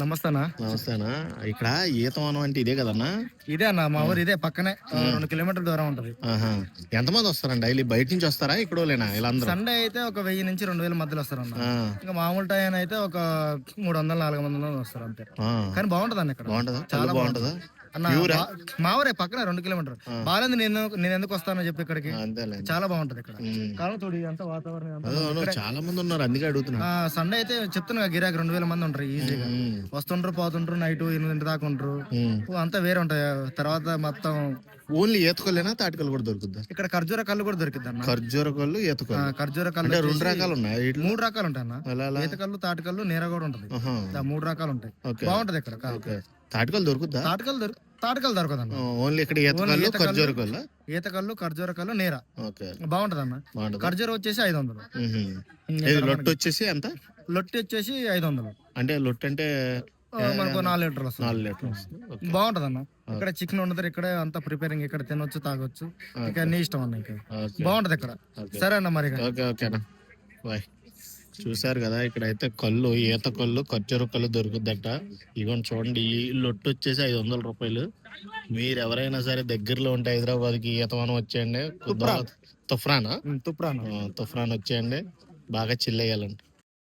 నమస్తేనా? నమస్తేనా? ఇక్కడ ఈతవనం అంటే ఇదే కదన్నా? ఇదే అన్న మా ఊరు ఇదే పక్కనే. రెండు కిలోమీటర్ల దూరం ఉంటది. ఎంతమంది వస్తారండి? డైలీ బయట నుంచి వస్తారా? ఇక్కడ సండే అయితే ఒక వెయ్యి నుంచి రెండు వేల మధ్యలో వస్తారు అన్న ఆ, ఇంకా మామూలు టైం అయితే ఒక మూడు వందలు నాలుగు వందలు వస్తారు అంతే. కానీ బాగుంటది అన్న ఇక్కడ. బాగుంటుందా? చాలా బాగుంటుందా. అన్న బా- మా ఊరే పక్కనే రెండు కిలోమీటర్. బాగాలేదు నేను నేను ఎందుకు వస్తానో చెప్పి ఇక్కడికి. చాలా బాగుంటది ఇక్కడ. ఉమ్. కాలం చూడు ఇదంతా వాతావరణం చాలా మంది ఉన్నారు అందుకే అడుగుతున్నా ఆ, సండే అయితే చెప్తున్నా గిరాకీ రెండు వేల మంది ఉంటారు ఈజీగా వస్తుంటారు పోతుంటారు నైట్ ఎనిమిది దాకా ఉంటారు. అంతా వేరే ఉంటాయి. తర్వాత మొత్తం ఓన్లీ ఈతకొల్లేనా తాటికలు కూడా దొరుకుద్దా? ఇక్కడ ఖర్జూర కళ్ళు కూడా దొరికిద్ది అన్న. ఖర్జూర కళ్ళు ఆ, ఈతకొల్లు ఖర్జూర కళ్ళు అంటే రెండు రకాలు ఉన్నాయి మూడు రకాలు ఉంటాయి అన్న. అలా అలా. ఈత కళ్ళు తాటికల్లు నీర కూడా ఉంటది. మూడు రకాలు ఉంటాయి. బాగుంటది ఇక్కడ కాలం. ఓకే తాటికలు దొరుకుద్దా తాటికల్లు దొరు తాటికల్లు దొరకదన్న. ఓన్లీ ఇక్కడ ఈతకల్లు ఈతకల్లు. ఖర్జూర కళ్ళు ఈత కళ్ళు ఖర్జూర కళ్ళు? నీర. ఓకే. బాగుంటది అన్న బాగుంటుంది? ఖర్జూర వచ్చేసి ఐదు వందలు. ఇది లొట్టు వచ్చేసి ఎంత? లొట్టి వచ్చేసి ఐదు వందలు. అంటే లొట్టు అంటే ఆ, మనకు నాలుగు లీటర్లు వస్తుంది. నాలుగు లీటర్ వస్తుంది. ఓకే. బాగుంటది అన్న ఇక్కడ చికెన్ ఉండదు ఇక్కడ అంతా ప్రిపేరింగ్ ఇక్కడ తినొచ్చు తాగొచ్చు. ఇక నీ ఇష్టం అన్న ఇంకా. ఓకే. బాగుంటది ఇక్కడ. ఓకే. సరే అన్న మరి ఇక. ఓకే ఓకేనా బాయ్. చూసారు కదా ఇక్కడ అయితే కళ్ళు ఈత కళ్ళు ఖర్జూర కళ్ళు దొరుకుద్దట. ఇగోండి చూడండి ఈ లొట్టు వచ్చేసి ఐదు వందల రూపాయలు. మీరు ఎవరైనా సరే దగ్గరలో ఉంటే హైదరాబాద్కి ఈతవనం వచ్చేయండి. తుఫ్రానా. ఉమ్, తుప్రా అన్న ఆ, తుఫ్రాన్ వచ్చేయండి. బాగా చిల్ అయ్యాలంట.